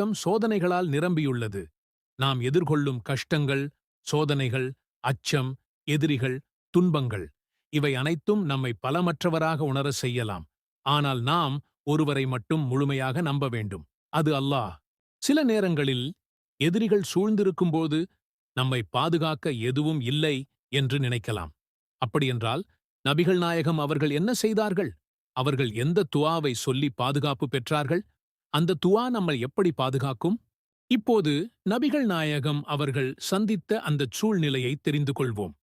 உலகம் சோதனைகளால் நிரம்பியுள்ளது. நாம் எதிர்கொள்ளும் கஷ்டங்கள் சோதனைகள் அச்சம் எதிரிகள் துன்பங்கள் இவை அனைத்தும் நம்மை பலமற்றவராக உணர செய்யலாம். ஆனால் நாம் ஒருவரை மட்டும் முழுமையாக நம்ப வேண்டும். அது அல்லாஹ். சில நேரங்களில் எதிரிகள் சூழ்ந்திருக்கும்போது நம்மை பாதுகாக்க எதுவும் இல்லை என்று நினைக்கலாம். அப்படியென்றால் நபிகள் நாயகம் அவர்கள் என்ன செய்தார்கள்? அவர்கள் எந்த துவாவை சொல்லி பாதுகாப்பு பெற்றார்கள்? அந்த துவா நம்மை எப்படி பாதுகாக்கும்? இப்போது நபிகள் நாயகம் அவர்கள் சந்தித்த அந்த சூழ்நிலையை தெரிந்து கொள்வோம்.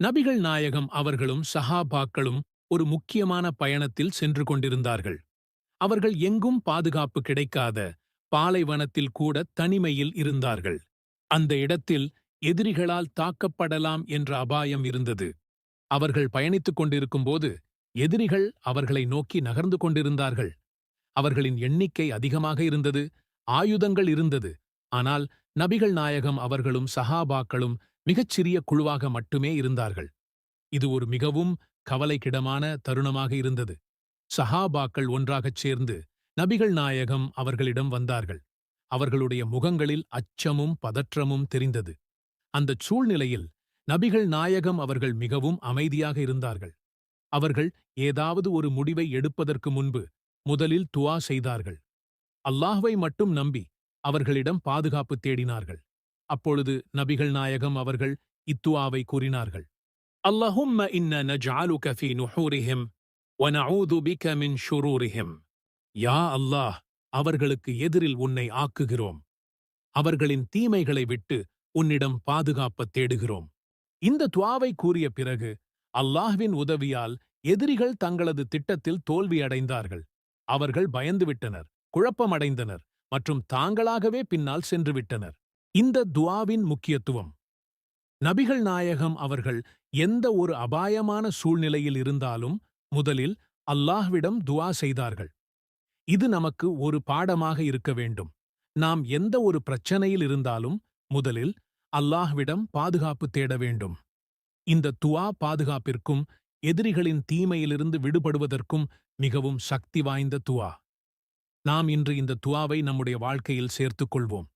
நபிகள் நாயகம் அவர்களும் சஹாபாக்களும் ஒரு முக்கியமான பயணத்தில் சென்று கொண்டிருந்தார்கள். அவர்கள் எங்கும் பாதுகாப்பு கிடைக்காத பாலைவனத்தில் கூட தனிமையில் இருந்தார்கள். அந்த இடத்தில் எதிரிகளால் தாக்கப்படலாம் என்ற அபாயம் இருந்தது. அவர்கள் பயணித்துக் கொண்டிருக்கும்போது எதிரிகள் அவர்களை நோக்கி நகர்ந்து கொண்டிருந்தார்கள். அவர்களின் எண்ணிக்கை அதிகமாக இருந்தது ஆயுதங்கள் இருந்தது. ஆனால் நபிகள் நாயகம் அவர்களும் சஹாபாக்களும் மிகச்சிறிய குழுவாக மட்டுமே இருந்தார்கள். இது ஒரு மிகவும் கவலைக்கிடமான தருணமாக இருந்தது. சஹாபாக்கள் ஒன்றாகச் சேர்ந்து நபிகள் நாயகம் அவர்களிடம் வந்தார்கள். அவர்களுடைய முகங்களில் அச்சமும் பதற்றமும் தெரிந்தது. அந்தச் சூழ்நிலையில் நபிகள் நாயகம் அவர்கள் மிகவும் அமைதியாக இருந்தார்கள். அவர்கள் ஏதாவது ஒரு முடிவை எடுப்பதற்கு முன்பு முதலில் துவா செய்தார்கள். அல்லாஹ்வை மட்டும் நம்பி அவர்களிடம் பாதுகாப்பு தேடினார்கள். அப்பொழுது நபிகள் நாயகம் அவர்கள் இத்துவாவை கூறினார்கள். அல்லாஹும்ம இன்ன நஜ்அலுக ஃபீ நுஹூரிஹிம் வனஊது பிக மின் ஷுரூரிஹிம். யா அல்லாஹ் அவர்களுக்கு எதிரில் உன்னை ஆக்குகிறோம். அவர்களின் தீமைகளை விட்டு உன்னிடம் பாதுகாப்பத் தேடுகிறோம். இந்த துவாவை கூறிய பிறகு அல்லாஹ்வின் உதவியால் எதிரிகள் தங்களது திட்டத்தில் தோல்வியடைந்தார்கள். அவர்கள் பயந்துவிட்டனர் குழப்பமடைந்தனர் மற்றும் தாங்களாகவே பின்னால் சென்றுவிட்டனர். இந்த துவாவின் முக்கியத்துவம். நபிகள் நாயகம் அவர்கள் எந்த ஒரு அபாயமான சூழ்நிலையில் இருந்தாலும் முதலில் அல்லாஹ்விடம் துவா செய்தார்கள். இது நமக்கு ஒரு பாடமாக இருக்க வேண்டும். நாம் எந்த ஒரு பிரச்சனையில் இருந்தாலும் முதலில் அல்லாஹ்விடம் பாதுகாப்பு தேட வேண்டும். இந்த துவா பாதுகாப்பிற்கும் எதிரிகளின் தீமையிலிருந்து விடுபடுவதற்கும் மிகவும் சக்தி வாய்ந்த துவா. நாம் இன்று இந்த துவாவை நம்முடைய வாழ்க்கையில் சேர்த்துக் கொள்வோம்